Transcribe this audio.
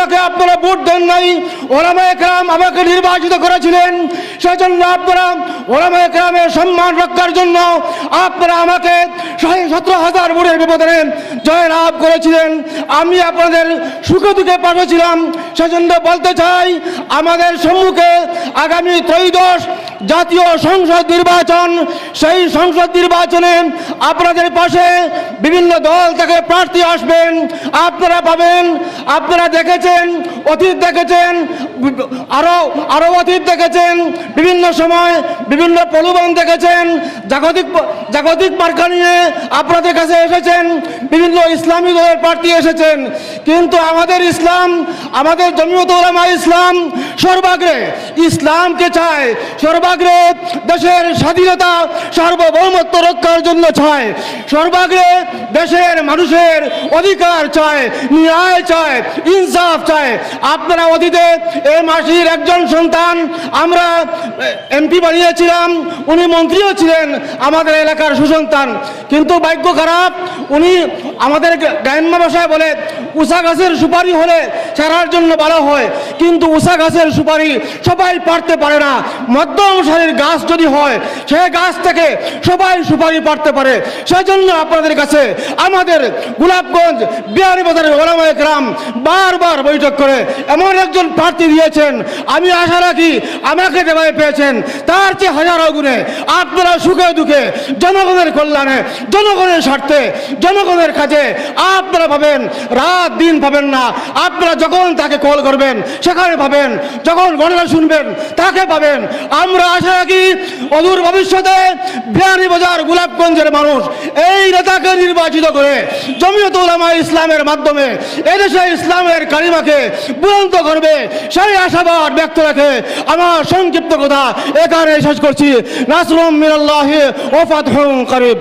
আমাকে আপনারা ভোট দেন নাই ওলামা একরাম আমাকে নির্বাচিত করেছিলেন। সেজন্য আপনারা ওলামা একরামের সম্মান রক্ষার জন্য আপনারা আমাকে সতেরো হাজার ভোটের ব্যবধানে জয়লাভ করেছিলেন। আমি আপনাদের সুখে দুঃখে পাঠিয়েছিলাম ছিলাম, সেজন্য বলতে চাই, আমাদের সম্মুখে আগামী ত্রয়োদশ জাতীয় সংসদ নির্বাচন, সেই সংসদ নির্বাচনে আপনাদের পাশে বিভিন্ন দল থেকে প্রার্থী আসবেন। আপনারা পাবেন, আপনারা দেখেছেন, অতীত দেখেছেন আরও আরও অতীত দেখেছেন, বিভিন্ন সময় বিভিন্ন প্রলোভন দেখেছেন, জাগতিক জাগতিক মার্কা নিয়ে আপনাদের কাছে এসেছেন, বিভিন্ন ইসলামী দলের প্রার্থী এসেছেন। কিন্তু আমাদের ইসলাম, আমাদের জমিয়ত উলামা ইসলাম সর্বাগ্রে, ইসলামকে চায় সর্বাগ্রে দেশের স্বাধীনতা সার্বভৌমত্ব রক্ষার জন্য চায়। সর্বাগ্রে দেশের মানুষের অধিকার চায়, ন্যায় চায়, ইনসাফ চায়। আপনারা অতীতে এ মাসির একজন সন্তান, আমরা এমপি বানিয়েছিলাম, উনি মন্ত্রীও ছিলেন আমাদের এলাকার সুসন্তান। কিন্তু ভাগ্য খারাপ, উনি আমাদের গ্রাম্য ভাষায় বলে উষা গাছের সুপারি হলে ছাড়ার জন্য ভালো হয়। কিন্তু উষা গাছের সুপারি সবাই পারতে পারে না। মধ্যম সারির গাছ যদি হয়, সে গাছ থেকে সবাই সুপারি পারতে পারে। সেজন্য আপনাদের কাছে আমাদের গোলাপগঞ্জ বিহারি বাজারের ওলামায় গ্রাম বারবার বৈঠক করে এমন একজন প্রার্থী দিয়েছেন। আমি আশা রাখি আমাকে যেভাবে পেয়েছেন, তার চেয়ে হাজারো গুণে আপনারা সুখে দুঃখে, জনগণের কল্যাণে, জনগণের স্বার্থে, জনগণের কাজে আপনারা পাবেন। রাত দিন পাবেন না। আপনারা যখন তাকে কল করবেন, সেখানে পাবেন যখন গণনা শুনবেন, তাকে পাবেন আমরা আশা রাখি অদূর ভবিষ্যতে বিহারি বাজার গোলাপগঞ্জের মানুষ এই নেতাকে নির্বাচিত করে জমিয়ত উলামা ইসলামের মাধ্যমে এদেশে ইসলামের কালিমাকে বুলন্ত করবে, সেই আশাবাদ ব্যক্ত রাখে আমার সংক্ষিপ্ত কথা এখানে শেষ করছি। নাসরুম মিনাল্লাহি ও ফাতহুম করিব।